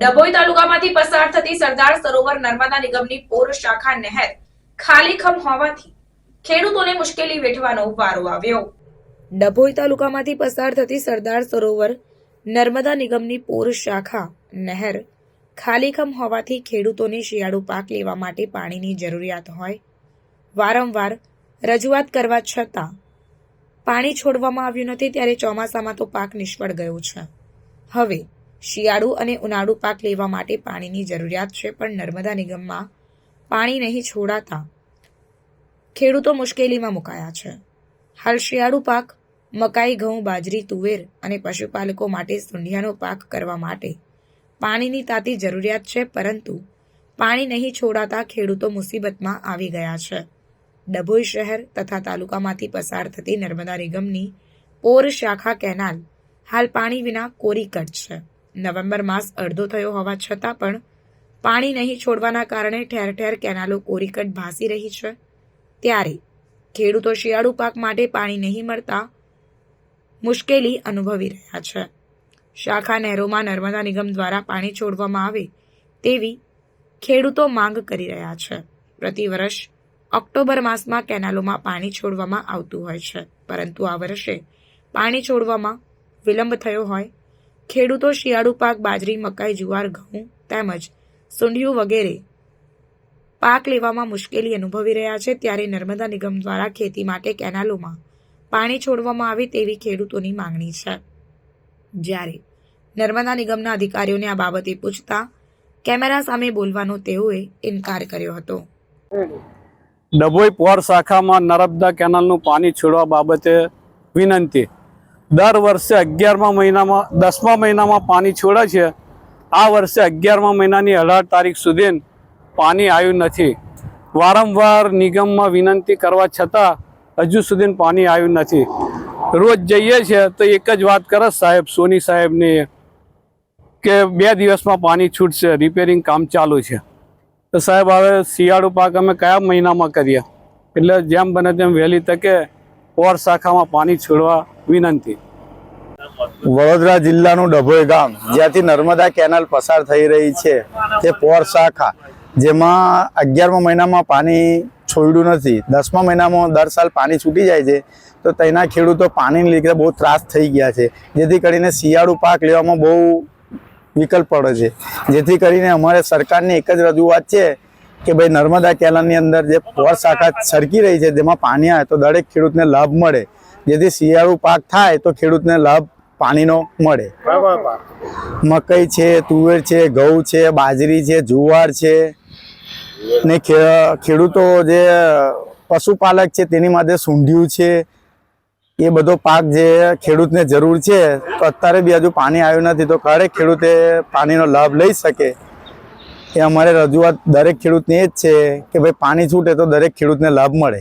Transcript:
ડભોઈ તાલુકામાંથી પસાર થતી સરદાર સરોવર નર્મદા નિગમની પોર શાખા નહેર ખાલીખમ હોવાથી ખેડૂતોને મુશ્કેલી વેઠવાનો વારો આવ્યો. ડભોઈ તાલુકામાંથી પસાર થતી સરદાર સરોવર નર્મદા નિગમની પોર શાખા નહેર ખાલીખમ હોવાથી ખેડૂતોને શિયાળુ પાક લેવા માટે પાણીની જરૂરિયાત હોય. વારંવાર રજૂઆત કરવા છતાં પાણી છોડવામાં આવ્યું નથી, ત્યારે ચોમાસામાં તો પાક નિષ્ફળ ગયો છે. હવે શિયાળુ અને ઉનાળુ પાક લેવા માટે પાણીની જરૂરિયાત છે, પણ નર્મદા નિગમમાં પાણી નહીં છોડાતા ખેડૂતો મુશ્કેલીમાં મુકાયા છે. હાલ શિયાળુ પાક, મકાઈ, ઘઉં, બાજરી, તુવેર અને પશુપાલકો માટે સુંઢિયાનો પાક કરવા માટે પાણીની તાતી જરૂરિયાત છે, પરંતુ પાણી નહીં છોડાતા ખેડૂતો મુસીબતમાં આવી ગયા છે. ડભોઈ શહેર તથા તાલુકામાંથી પસાર થતી નર્મદા નિગમની પોર શાખા કેનાલ હાલ પાણી વિના કોરી કટ છે. નવેમ્બર માસ અડધો થયો હોવા છતાં પણ પાણી નહીં છોડવાના કારણે ઠેર ઠેર કેનાલો કોરીકટ ભાસી રહી છે. ત્યારે ખેડૂતો શિયાળુ પાક માટે પાણી નહીં મળતા મુશ્કેલી અનુભવી રહ્યા છે. શાખા નહેરોમાં નર્મદા નિગમ દ્વારા પાણી છોડવામાં આવે તેવી ખેડૂતો માંગ કરી રહ્યા છે. પ્રતિ વર્ષ ઓક્ટોબર માસમાં કેનાલોમાં પાણી છોડવામાં આવતું હોય છે, પરંતુ આ વર્ષે પાણી છોડવામાં વિલંબ થયો હોય ખેડૂતો શિયાળુ પાક, બાજરી, મકાઈ, જુવાર, ઘઉં તેમજ સુંઢિયું વગેરે પાક લેવામાં મુશ્કેલી અનુભવી રહ્યા છે. ત્યારે નર્મદા નિગમ દ્વારા ખેતી માટે કેનાલોમાં પાણી છોડવામાં આવે તેવી ખેડૂતોની માંગણી છે. જ્યારે નર્મદા નિગમના અધિકારીઓને આ બાબતે પૂછતા કેમેરા સામે બોલવાનો તેઓએ ઇનકાર કર્યો હતો. ડભોઈ પોર શાખામાં નર્મદા કેનાલનું પાણી છોડવા બાબતે વિનંતી. દર વર્ષે અગિયારમા મહિનામાં, દસમા મહિનામાં પાણી છોડે છે. આ વર્ષે અગિયારમા મહિનાની અઢાર તારીખ સુધી પાણી આવ્યું નથી. વારંવાર નિગમમાં વિનંતી કરવા છતાં હજુ સુધી પાણી આવ્યું નથી. રોજ જઈએ છીએ તો એક જ વાત કરે સાહેબ, સોની સાહેબની કે બે દિવસમાં પાણી છૂટશે રિપેરિંગ કામ ચાલુ છે. તો સાહેબ, હવે શિયાળુ પાક અમે કયા મહિનામાં કરીએ? એટલે જેમ બને તેમ વહેલી તકે ઓર શાખામાં પાણી છોડવા વિનંતી. વડોદરા જિલ્લાનું ડભોઈ ગામ, જ્યાંથી નર્મદા કેનાલ પસાર થઈ રહી છે, તે પોર શાખા, જેમાં અગિયારમા મહિનામાં પાણી છોડ્યું નથી. દસમા મહિનામાં દર સાલ પાણી છૂટી જાય છે, તો તેના ખેડૂતો પાણીને લીધે બહુ ત્રાસ થઈ ગયા છે. જેથી કરીને શિયાળુ પાક લેવામાં બહુ વિકલ્પ પડે છે. જેથી કરીને અમારે સરકારની એક જ રજૂઆત છે કે ભાઈ નર્મદા કેનાલની અંદર જે પોર શાખા સરકી રહી છે, જેમાં પાણી આવે તો દરેક ખેડૂતને લાભ મળે. જેથી શિયાળુ પાક થાય તો ખેડૂતને લાભ પાણીનો મળે. મકઈ છે તુવેર છે ઘઉં છે બાજરી છે જુવાર છે. ને ખેડૂતો જે પશુપાલક છે તેની માટે સૂંઢિયું છે. એ બધો પાક જે ખેડૂતને જરૂર છે તો અત્યારે બી હજુ પાણી આવ્યું નથી તો ખરે ખેડૂતે પાણીનો લાભ લઈ શકે. એ અમારે રજૂઆત દરેક ખેડૂતની એ જ છે કે ભાઈ પાણી છૂટે તો દરેક ખેડૂતને લાભ મળે.